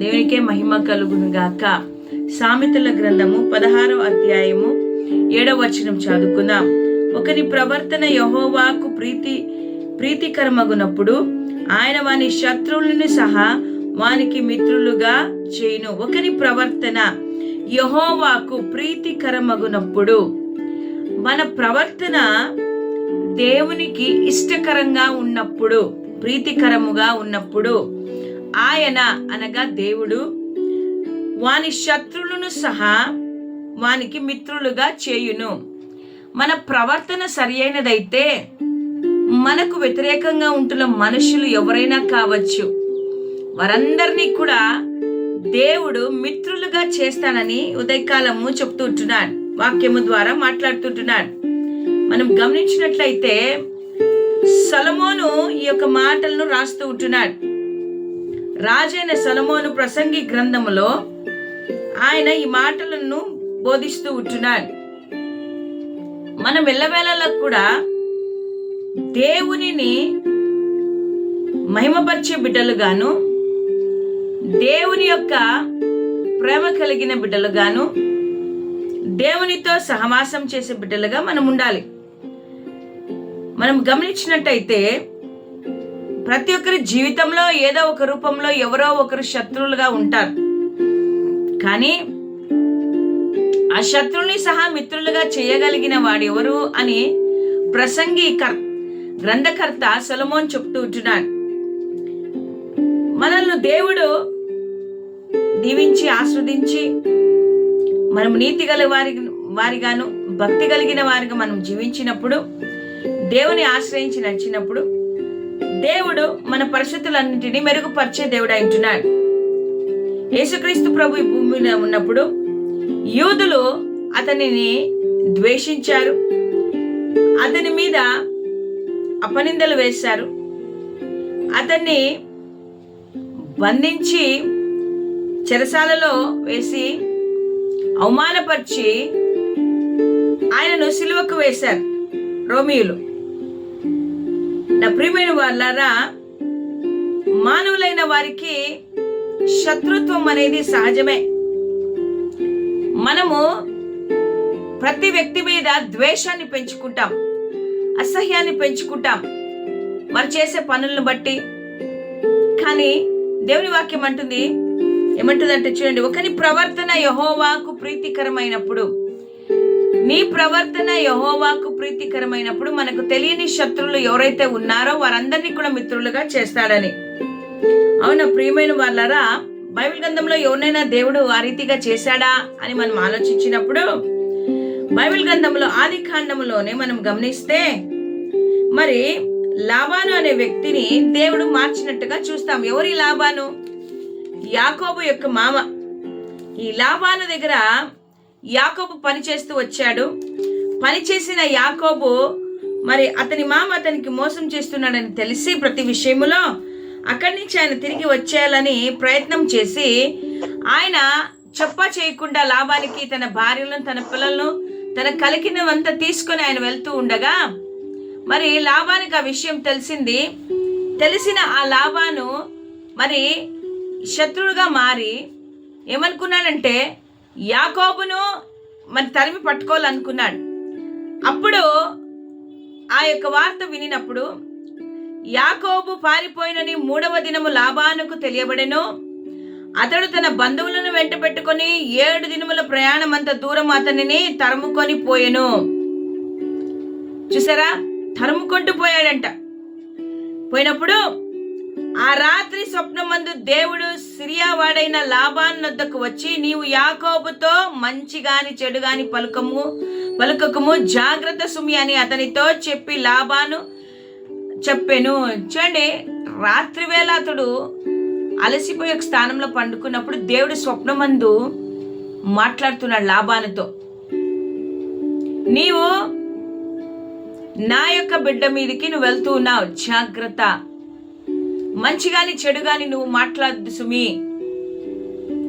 దేవునికే మహిమ కలుగును గాక సామెతల గ్రంథము పదహారో అధ్యాయము ఏడవ వచనం చదువుకుందాం. ఒకని ప్రవర్తన యహోవాకు ప్రీతి ప్రీతికరమగునప్పుడు ఆయన వాని శత్రువులను సహా వానికి మిత్రులుగా చేయును. ఒకని ప్రవర్తన యహోవాకు ప్రీతికరమగునప్పుడు మన ప్రవర్తన దేవునికి ఇష్టకరంగా ఉన్నప్పుడు ప్రీతికరముగా ఉన్నప్పుడు ఆయన అనగా దేవుడు. వాని శత్రువులను సహా వానికి మిత్రులుగా చేయును. మన ప్రవర్తన సరి అయినదైతే మనకు వ్యతిరేకంగా ఉంటున్న మనుషులు ఎవరైనా కావచ్చు. వారందరినీ కూడా దేవుడు మిత్రులుగా చేస్తానని ఉదయకాలము చెప్తూ ఉంటున్నాడు. వాక్యము ద్వారా మాట్లాడుతుంటున్నాడు మనం గమనించినట్లయితే సలమోను ఈ యొక్క మాటలను రాస్తూ ఉంటున్నాడు. రాజైన సలమోను ప్రసంగి గ్రంథములో ఆయన ఈ మాటలను బోధిస్తూ ఉంటున్నాడు. మనం వెళ్ళవేళలో కూడా దేవునిని మహిమపరిచే బిడ్డలుగాను దేవుని యొక్క ప్రేమ కలిగిన బిడ్డలుగాను దేవునితో సహవాసం చేసే బిడ్డలుగా మనం ఉండాలి. మనం గమనించినట్టయితే ప్రతి ఒక్కరి జీవితంలో ఏదో ఒక రూపంలో ఎవరో ఒకరు శత్రువులుగా ఉంటారు. కానీ ఆ శత్రువుని సహా మిత్రులుగా చేయగలిగిన వాడు ఎవరు అని ప్రసంగికర్ గ్రంథకర్త సొలమోన్ చెప్తూ ఉంటున్నాడు. మనల్ని దేవుడు దీవించి ఆస్వాదించి మనం నీతి గల వారి వారిగాను భక్తి కలిగిన వారిగా మనం జీవించినప్పుడు దేవుని ఆశ్రయించి నడిచినప్పుడు దేవుడు మన పరిస్థితులన్నింటినీ మెరుగుపరిచే దేవుడు అంటున్నాడు యేసుక్రీస్తు ప్రభు ఈ భూమి మీద ఉన్నప్పుడు యూదులు అతనిని ద్వేషించారు. అతని మీద అపనిందలు వేశారు. అతన్ని బంధించి చెరసాలలో వేసి అవమానపరిచి ఆయనను సిలువకు వేశారు రోమియులు. నా ప్రియమైన వాళ్ళారా మానవులైన వారికి శత్రుత్వం అనేది సహజమే. మనము ప్రతి వ్యక్తి మీద ద్వేషాన్ని పెంచుకుంటాం అసహ్యాన్ని పెంచుకుంటాం వారు చేసే పనులను బట్టి. కానీ దేవుని వాక్యం అంటుంది ఏమంటుందంటే చూడండి ఒకని ప్రవర్తన యహోవాకు ప్రీతికరమైనప్పుడు నీ ప్రవర్తన యహోవాకు ప్రీతికరమైనప్పుడు మనకు తెలియని శత్రువులు ఎవరైతే ఉన్నారో వారందరినీ కూడా మిత్రులుగా చేస్తాడని. అవును ప్రియమైన వాళ్ళరా? బైబిల్ గ్రంథంలో ఎవరినైనా దేవుడు ఆ రీతిగా చేశాడా అని మనం ఆలోచించినప్పుడు బైబిల్ గ్రంథంలో ఆది కాండంలోనే మనం గమనిస్తే మరి లాభాను అనే వ్యక్తిని దేవుడు మార్చినట్టుగా చూస్తాం. ఎవరి లాభాను యాకోబు యొక్క మామ. ఈ లాభాను దగ్గర యాకోబు పని చేస్తూ వచ్చాడు. పని చేసిన యాకోబు మరి అతని మామ అతనికి మోసం చేస్తున్నాడని తెలిసి ప్రతి విషయములో అక్కడి నుంచి ఆయన తిరిగి వచ్చేయాలని ప్రయత్నం చేసి ఆయన చెప్పా చేయకుండా లాభానికి తన భార్యలను తన పిల్లలను తన కలిగినవంతా తీసుకొని ఆయన వెళ్తూ ఉండగా మరి లాభానికి ఆ విషయం తెలిసింది. తెలిసిన ఆ లాభాను మరి శత్రువుగా మారి ఏమనుకున్నాడంటే యాకోబును మరి తరిమి పట్టుకోవాలనుకున్నాడు. అప్పుడు ఆ యొక్క వార్త వినినప్పుడు యాకోబు పారిపోయినని మూడవ దినము లాభానుకు తెలియబడెను. అతడు తన బంధువులను వెంట పెట్టుకొని ఏడు దినముల ప్రయాణం అంత దూరం అతనిని తరుముకొని పోయెను. చూసారా? తరుముకుంటూ పోయాడంట. పోయినప్పుడు ఆ రాత్రి స్వప్నమందు దేవుడు సిరియావాడైన లాభాన్ వద్దకు వచ్చి నీవు యాకోబుతో మంచి గాని చెడు గాని పలుకము పలుకకము జాగ్రత్త సుమి అని అతనితో చెప్పి లాభాను చెప్పాను. చూడండి రాత్రి వేళ అతడు అలసిపోయే ఒక స్థానంలో పండుకున్నప్పుడు దేవుడు స్వప్నమందు మాట్లాడుతున్నాడు లాభానుతో నీవు నా యొక్క బిడ్డ మీదకి నువ్వు వెళ్తూ ఉన్నావు. జాగ్రత్త. మంచి గాని చెడు గాని నువ్వు మాట్లాడద్దు సుమి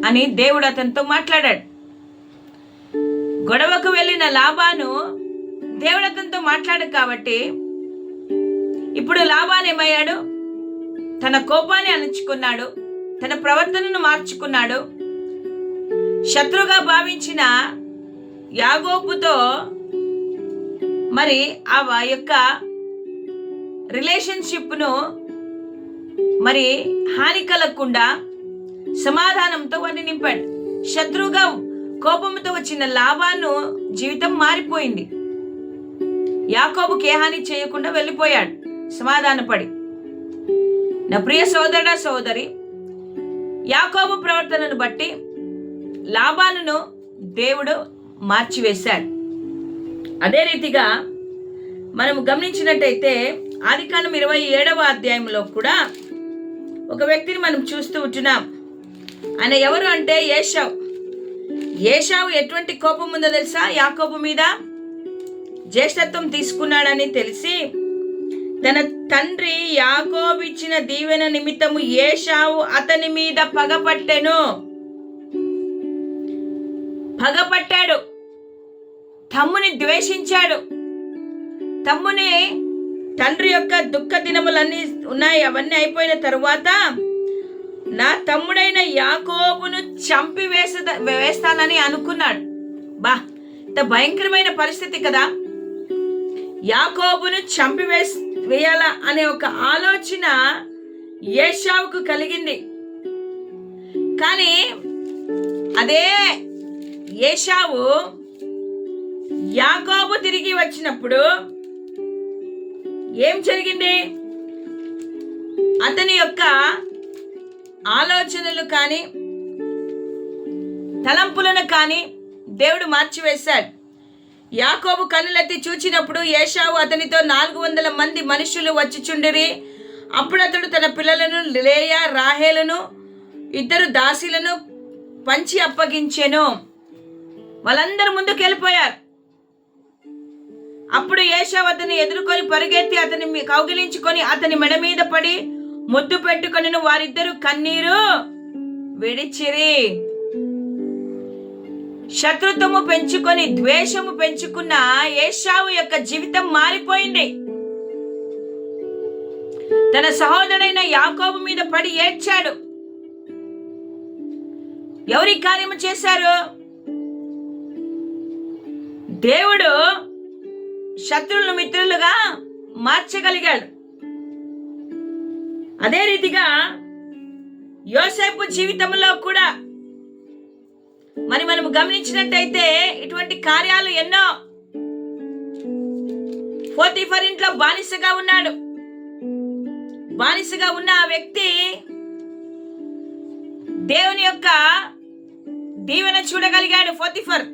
అని దేవుడు అతనితో మాట్లాడాడు. గొడవకు వెళ్ళిన లాభాను దేవుడు అతనితో మాట్లాడు కాబట్టి ఇప్పుడు లాభాన్ ఏమయ్యాడు? తన కోపాన్ని అణుచుకున్నాడు తన ప్రవర్తనను మార్చుకున్నాడు. శత్రుగా భావించిన యాగోపుతో మరి ఆ యొక్క రిలేషన్షిప్ను మరి హాని కలగకుండా సమాధానంతో వారిని నింపాడు. శత్రువుగా కోపంతో వచ్చిన లాభాన్ని జీవితం మారిపోయింది. యాకోబుకి ఏ హాని చేయకుండా వెళ్ళిపోయాడు. సమాధానపడి. నా ప్రియ సోదరుడ సోదరి యాకోబు ప్రవర్తనను బట్టి లాభాలను దేవుడు మార్చివేశాడు. అదే రీతిగా మనం గమనించినట్టయితే ఆదికాండం ఇరవై ఏడవ అధ్యాయంలో కూడా ఒక వ్యక్తిని మనం చూస్తూ ఉంటున్నాం. ఆయన ఎవరు అంటే ఏషావ్. ఏషావు ఎటువంటి కోపం ఉందో తెలుసా? యాకోబు మీద జ్యేష్ఠత్వం తీసుకున్నాడని తెలిసి తన తండ్రి యాకోబు ఇచ్చిన దీవెన నిమిత్తము ఏషావు అతని మీద పగపట్టెను పగపట్టాడు తమ్ముని ద్వేషించాడు. తమ్ముని తండ్రి యొక్క దుఃఖ దినములన్నీ ఉన్నాయి అవన్నీ అయిపోయిన తరువాత నా తమ్ముడైన యాకోబును చంపి వేస వేస్తానని అనుకున్నాడు. బా ఇంత భయంకరమైన పరిస్థితి కదా. యాకోబును చంపి వేయాలా అనే ఒక ఆలోచన ఏషావుకు కలిగింది. కానీ అదే ఏషావు యాకోబు తిరిగి వచ్చినప్పుడు ఏం జరిగింది? అతని యొక్క ఆలోచనలు కానీ తలంపులను కానీ దేవుడు మార్చివేశాడు. యాకోబు కన్నులెత్తి చూచినప్పుడు ఏషావు అతనితో నాలుగు వందల మంది మనుషులు వచ్చిచుండిరి అప్పుడు అతడు తన పిల్లలను లేయా రాహేలను ఇద్దరు దాసీలను పంచి అప్పగించెను. వాళ్ళందరూ ముందుకు వెళ్ళిపోయారు అప్పుడు ఏషావు అతన్ని ఎదుర్కొని పరిగెత్తి అతని కౌగిలించుకొని అతని మెడ మీద పడి ముద్దు పెట్టుకొని వారిద్దరు కన్నీరు విడిచిరి. శత్రుత్వము పెంచుకొని ద్వేషము పెంచుకున్న ఏషావు యొక్క జీవితం మారిపోయింది. తన సహోదరుడైన యాకోబు మీద పడి ఏడ్చాడు. ఎవరి కార్యము చేశారు? దేవుడు శత్రులను మిత్రులుగా మార్చగలిగాడు. అదే రీతిగా యోసేపు జీవితంలో కూడా మరి మనం గమనించినట్టయితే ఇటువంటి కార్యాలు ఎన్నో ఫోర్టీఫర్ ఇంట్లో బానిసగా ఉన్నాడు. బానిసగా ఉన్న ఆ వ్యక్తి దేవుని యొక్క దీవెన చూడగలిగాడు ఫోతిఫర్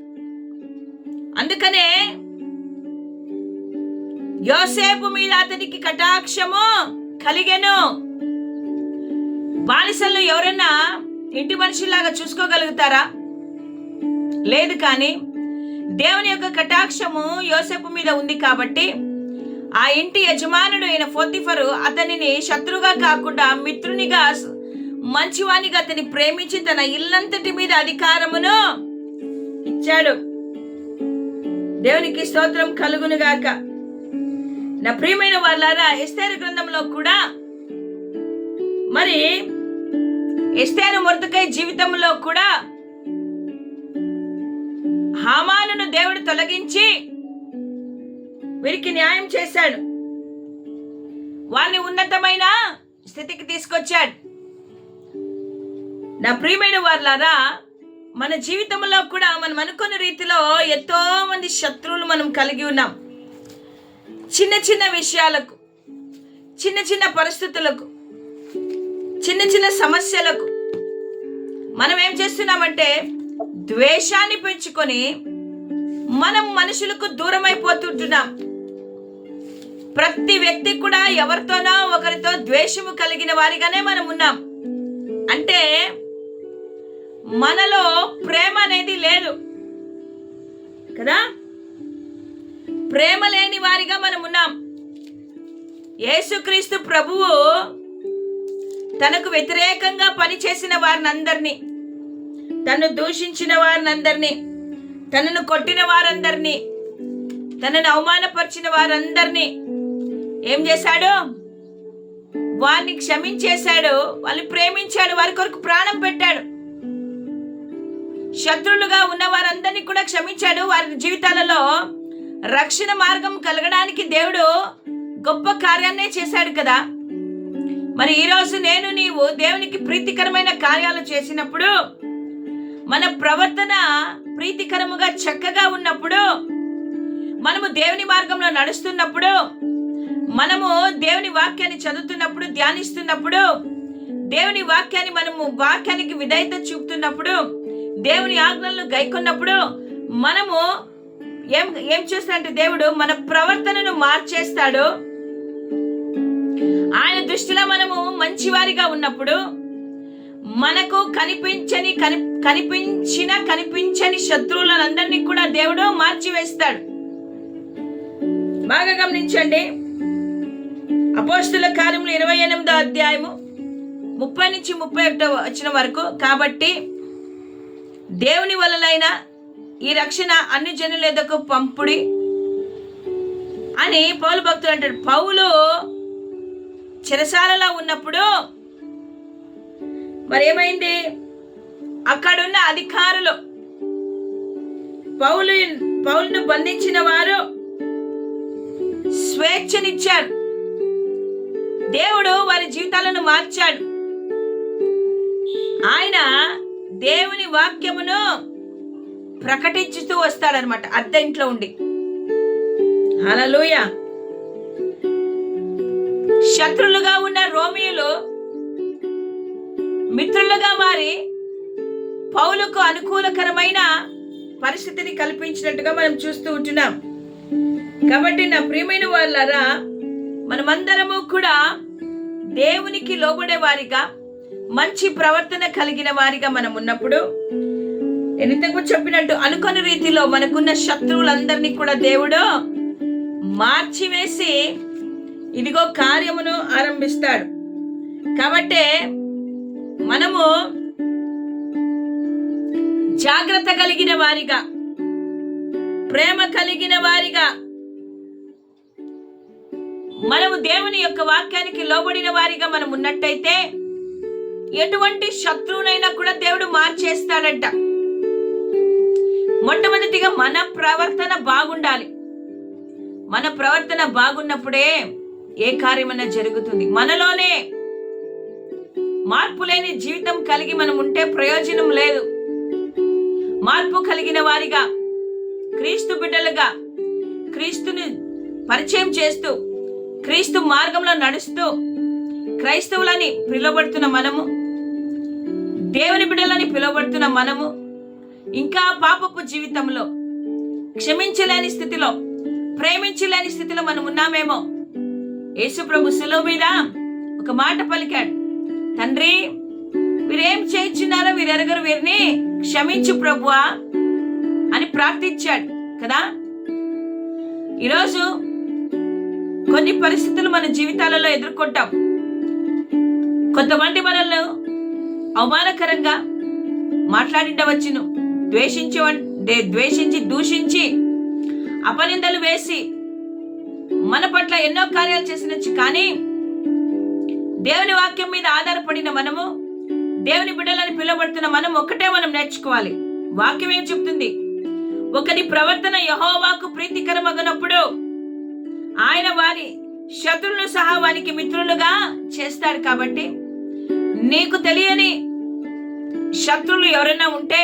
అందుకనే యోసేపు మీద అతనికి కటాక్షము కలిగెను. బానిసలను ఎవరైనా ఇంటి మనిషిలాగా చూసుకోగలుగుతారా? లేదు కానీ దేవుని యొక్క కటాక్షము యోసేపు మీద ఉంది కాబట్టి ఆ ఇంటి యజమానుడు అయిన ఫోతిఫరు అతనిని శత్రుగా కాకుండా మిత్రునిగా మంచివానిగా అతని ప్రేమించి తన ఇల్లంతటి మీద అధికారమును ఇచ్చాడు. దేవునికి స్తోత్రం కలుగునుగాక. నా ప్రియమైన వాళ్ళారా ఎస్తేరు గ్రంథంలో కూడా మరి ఎస్తేరు మొరతకై జీవితంలో కూడా హామానును దేవుడు తొలగించి వీరికి న్యాయం చేశాడు. వారిని ఉన్నతమైన స్థితికి తీసుకొచ్చాడు. నా ప్రియమైన వాళ్ళారా మన జీవితంలో కూడా మనం అనుకున్న రీతిలో ఎంతో మంది శత్రువులు మనం కలిగి ఉన్నాం. చిన్న చిన్న విషయాలకు చిన్న చిన్న పరిస్థితులకు చిన్న చిన్న సమస్యలకు మనం ఏం చేస్తున్నామంటే ద్వేషాన్ని పెంచుకొని మనం మనుషులకు దూరం అయిపోతుంటున్నాం. ప్రతి వ్యక్తి కూడా ఎవరితోనో ఒకరితో ద్వేషము కలిగిన వారిగానే మనం ఉన్నాం. అంటే మనలో ప్రేమ అనేది లేదు. కదా? ప్రేమ లేని వారిగా మనం ఉన్నాం. యేసుక్రీస్తు ప్రభువు తనకు వ్యతిరేకంగా పనిచేసిన వారిని అందరినీ తను దూషించిన వారినందరినీ తనను కొట్టిన వారందరినీ తనను అవమానపరిచిన వారందరినీ ఏం చేశాడు? వారిని క్షమించేశాడు. వాళ్ళని ప్రేమించాడు. వారి కొరకు ప్రాణం పెట్టాడు. శత్రులుగా ఉన్న వారందరినీ కూడా క్షమించాడు. వారి జీవితాలలో రక్షణ మార్గం కలగడానికి దేవుడు గొప్ప కార్యాన్నే చేశాడు కదా. మరి ఈరోజు నేను నీవు దేవునికి ప్రీతికరమైన కార్యాలు చేసినప్పుడు మన ప్రవర్తన ప్రీతికరముగా చక్కగా ఉన్నప్పుడు మనము దేవుని మార్గంలో నడుస్తున్నప్పుడు మనము దేవుని వాక్యాన్ని చదువుతున్నప్పుడు ధ్యానిస్తున్నప్పుడు దేవుని వాక్యాన్ని మనము వాక్యానికి విధేయత చూపుతున్నప్పుడు దేవుని ఆజ్ఞలను గైకొన్నప్పుడు మనము ఏం ఏం చేస్తాడంటే దేవుడు మన ప్రవర్తనను మార్చేస్తాడు. ఆయన దృష్టిలో మనము మంచివారిగా ఉన్నప్పుడు మనకు కనిపించని కని కనిపించిన కనిపించని శత్రువులందరినీ కూడా దేవుడు మార్చివేస్తాడు. బాగా గమనించండి. అపోస్తుల కార్యములు ఇరవై ఎనిమిదో అధ్యాయము ముప్పై నుంచి ముప్పై ఒకటో వచ్చిన వరకు. కాబట్టి దేవుని వలనైనా ఈ రక్షణ అన్ని జనుల పంపుడి అని పౌలు భక్తులు అంటాడు. పౌలు చెరసాలలో ఉన్నప్పుడు మరి ఏమైంది? అక్కడున్న అధికారులు పౌలు పౌలును బంధించిన వారు స్వేచ్ఛనిచ్చాడు దేవుడు వారి జీవితాలను మార్చాడు. ఆయన దేవుని వాక్యమును ప్రకటించుతూ వస్తాడనమాట అద్దె ఇంట్లో ఉండి. అలలోయ శత్రులుగా ఉన్న రోమియోలు మిత్రులుగా మారి పౌలకు అనుకూలకరమైన పరిస్థితిని కల్పించినట్టుగా మనం చూస్తూ ఉంటున్నాం. కాబట్టి నా ప్రియమైన వాళ్ళరా మనమందరము కూడా దేవునికి లోబడే వారిగా మంచి ప్రవర్తన కలిగిన వారిగా మనం ఉన్నప్పుడు నేను ఇంతకు చెప్పినట్టు అనుకోని రీతిలో మనకున్న శత్రువులందరినీ కూడా దేవుడు మార్చివేసి ఇదిగో కార్యమును ఆరంభిస్తాడు. కాబట్టి మనము జాగ్రత్త కలిగిన వారిగా ప్రేమ కలిగిన వారిగా మనము దేవుని యొక్క వాక్యానికి లోబడిన వారిగా మనం ఉన్నట్టయితే ఎటువంటి శత్రువునైనా కూడా దేవుడు మార్చేస్తాడంట. మొట్టమొదటిగా మన ప్రవర్తన బాగుండాలి. మన ప్రవర్తన బాగున్నప్పుడే ఏ కార్యమైనా జరుగుతుంది. మనలోనే మార్పు లేని జీవితం కలిగి మనం ఉంటే ప్రయోజనం లేదు. మార్పు కలిగిన వారిగా క్రీస్తు బిడ్డలుగా క్రీస్తుని పరిచయం చేస్తూ క్రీస్తు మార్గంలో నడుస్తూ క్రైస్తవులని పిలువబడుతున్న మనము దేవుని బిడ్డలని పిలువబడుతున్న మనము ఇంకా పాపపు జీవితంలో క్షమించలేని స్థితిలో ప్రేమించలేని స్థితిలో మనం ఉన్నామేమో. యేసుప్రభు ప్రభు మీద ఒక మాట పలికాడు. తండ్రి వీరేం చేయించున్నారో వీరెరగరు వీరిని క్షమించు ప్రభువా అని ప్రార్థించాడు కదా? ఈరోజు కొన్ని పరిస్థితులు మన జీవితాలలో ఎదుర్కొంటాం. కొంతమంది మనల్ని అవమానకరంగా మాట్లాడిండవచ్చును. ద్వేషించి ద్వేషించి దూషించి అపనిందలు వేసి మన పట్ల ఎన్నో కార్యాలు చేసినచ్చు కానీ దేవుని వాక్యం మీద ఆధారపడిన మనము దేవుని బిడ్డలని పిలువబడుతున్న మనం ఒక్కటే మనం నేర్చుకోవాలి. వాక్యం ఏం చెప్తుంది? ఒకరి ప్రవర్తన యహోవాకు ప్రీతికరమగనప్పుడు ఆయన వారి శత్రువులు సహా వారికి మిత్రులుగా చేస్తాడు కాబట్టి నీకు తెలియని శత్రులు ఎవరైనా ఉంటే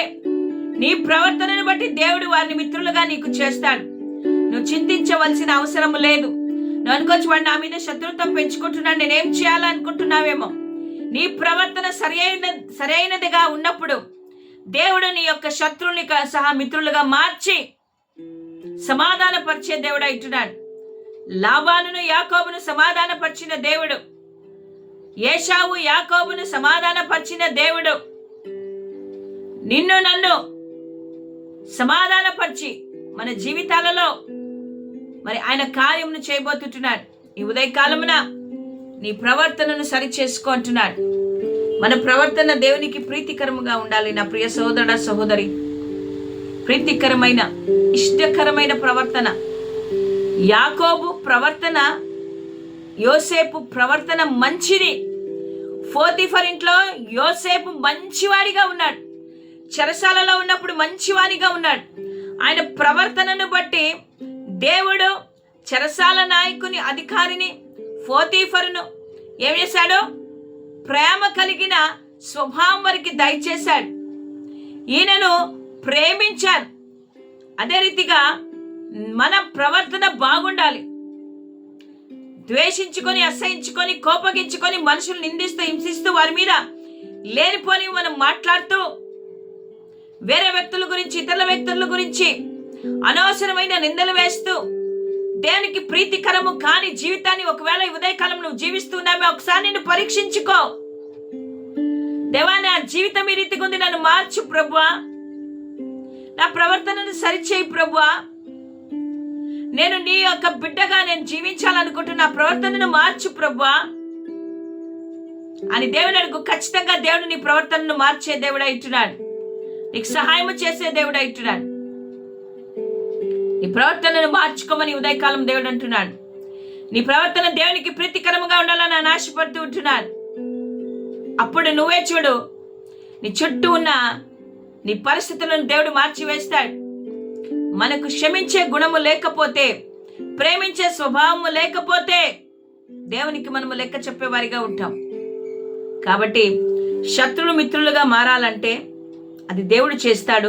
నీ ప్రవర్తనను బట్టి దేవుడు వారిని మిత్రులుగా నీకు చేస్తాడు. నువ్వు చింతించవలసిన అవసరం లేదు. నువ్వు అనుకోవచ్చు వాడు నా మీద శత్రుత్వం పెంచుకుంటున్నాను నేనేం చేయాలనుకుంటున్నావేమో. నీ ప్రవర్తన సరైన సరైనదిగా ఉన్నప్పుడు దేవుడు నీ యొక్క శత్రువుని సహా మిత్రులుగా మార్చి సమాధానపరిచే దేవుడు అంటున్నాడు లాభాలను యాకోబును సమాధానపరిచిన దేవుడు. ఏషావు యాకోబును సమాధానపరిచిన దేవుడు. నిన్ను నన్ను సమాధానపరిచి మన జీవితాలలో మరి ఆయన కార్యమును చేయబోతుంటున్నాడు. ఈ ఉదయకాలమున నీ ప్రవర్తనను సరిచేసుకుంటున్నాడు మన ప్రవర్తన దేవునికి ప్రీతికరముగా ఉండాలి నా ప్రియ సోదర సహోదరి. ప్రీతికరమైన ఇష్టకరమైన ప్రవర్తన. యాకోబు ప్రవర్తన యోసేపు ప్రవర్తన మంచిది. ఫోతిఫర్ ఇంట్లో యోసేపు మంచివాడిగా ఉన్నాడు. చెరసాలలో ఉన్నప్పుడు మంచివానిగా ఉన్నాడు. ఆయన ప్రవర్తనను బట్టి దేవుడు చెరసాల నాయకుని అధికారిని ఫోతీఫరును ఏం చేశాడు? ప్రేమ కలిగిన స్వభావం వారికి దయచేశాడు. ఈయనను ప్రేమించారు అదే రీతిగా మన ప్రవర్తన బాగుండాలి. ద్వేషించుకొని అసహించుకొని కోపగించుకొని మనుషులు నిందిస్తూ హింసిస్తూ వారి మీద లేనిపోని మనం మాట్లాడుతూ వేరే వ్యక్తుల గురించి ఇతరుల వ్యక్తుల గురించి అనవసరమైన నిందలు వేస్తూ దేవునికి ప్రీతికరము కాని జీవితాన్ని ఒకవేళ ఉదయకాలం నువ్వు జీవిస్తున్నామే ఒకసారి నిన్ను పరీక్షించుకో. దేవా నా జీవితం ఈ రీతిగా ఉంది నన్ను మార్చు ప్రభువా. నా ప్రవర్తనను సరిచేయి ప్రభువా. నేను నీ యొక్క బిడ్డగా నేను జీవించాలనుకుంటున్న నా ప్రవర్తనను మార్చు ప్రభువా. అని దేవుని అడుగు ఖచ్చితంగా దేవుడు నీ ప్రవర్తనను మార్చే దేవుడు అంటున్నాడు నీకు సహాయం చేసే దేవుడు ఇట్టున్నాడు నీ ప్రవర్తనను మార్చుకోమని ఉదయకాలం దేవుడు అంటున్నాడు. నీ ప్రవర్తన దేవునికి ప్రీతికరముగా ఉండాలని ఆయన ఆశపడుతూ ఉంటున్నాడు. అప్పుడు నువ్వే చూడు నీ చుట్టూ ఉన్న నీ పరిస్థితులను దేవుడు మార్చివేస్తాడు. మనకు క్షమించే గుణము లేకపోతే ప్రేమించే స్వభావము లేకపోతే దేవునికి మనము లెక్క చెప్పేవారిగా ఉంటాం. కాబట్టి శత్రులు మిత్రులుగా మారాలంటే అది దేవుడు చేస్తాడు.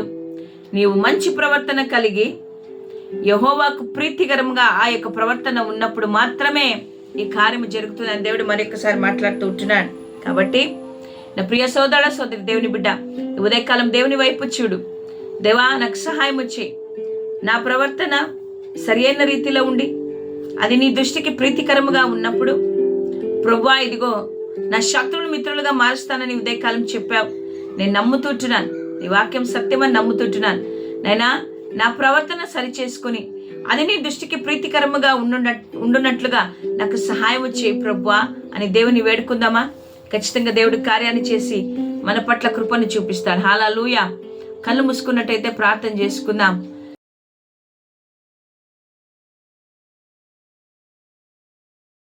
నీవు మంచి ప్రవర్తన కలిగి యహోవాకు ప్రీతికరంగా ఆ యొక్క ప్రవర్తన ఉన్నప్పుడు మాత్రమే ఈ కార్యము జరుగుతుందని దేవుడు మరొకసారి మాట్లాడుతూ ఉంటున్నాడు. కాబట్టి నా ప్రియ సోదర సోదరి దేవుని బిడ్డ ఉదయకాలం దేవుని వైపు చూడు. దేవా నాకు సహాయం వచ్చి నా ప్రవర్తన సరియైన రీతిలో ఉండి అది నీ దృష్టికి ప్రీతికరముగా ఉన్నప్పుడు ప్రభువా ఇదిగో నా శత్రువులు మిత్రులుగా మారుస్తానని ఉదయకాలం చెప్పావు. నేను నమ్ముతుంటున్నాను నీ వాక్యం సత్యమని నమ్ముతుంటున్నాను. నైనా నా ప్రవర్తన సరి చేసుకుని అది నీ దృష్టికి ప్రీతికరముగా ఉండున్నట్లుగా ఉండునట్లుగా నాకు సహాయం చేయి ప్రభువా అని దేవుని వేడుకుందామా? ఖచ్చితంగా దేవుడు కార్యాన్ని చేసి మన పట్ల కృపను చూపిస్తాడు. హాలా కళ్ళు మూసుకున్నట్టయితే ప్రార్థన చేసుకుందాం.